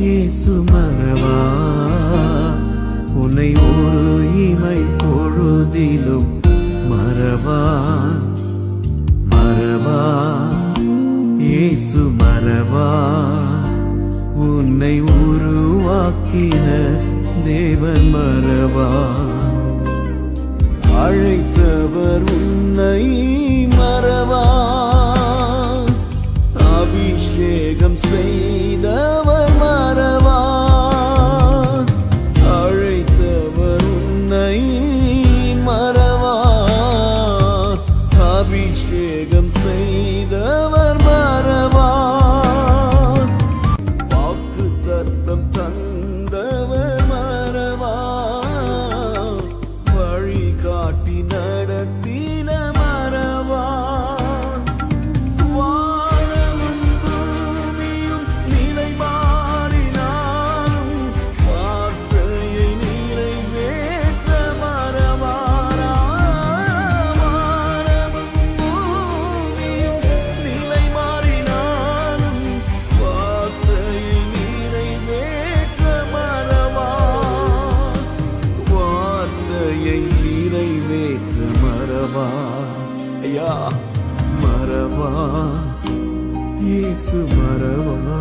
இயேசு மறவா? உன்னை ஒரு இமை பொழுதிலும் மறவா? மறவா? இயேசு மறவா? உன்னை உருவாக்கின தேவன் மறவா? நிறைவேற்ற மறவா? ஐயா மறவா? இயேசு மறவா?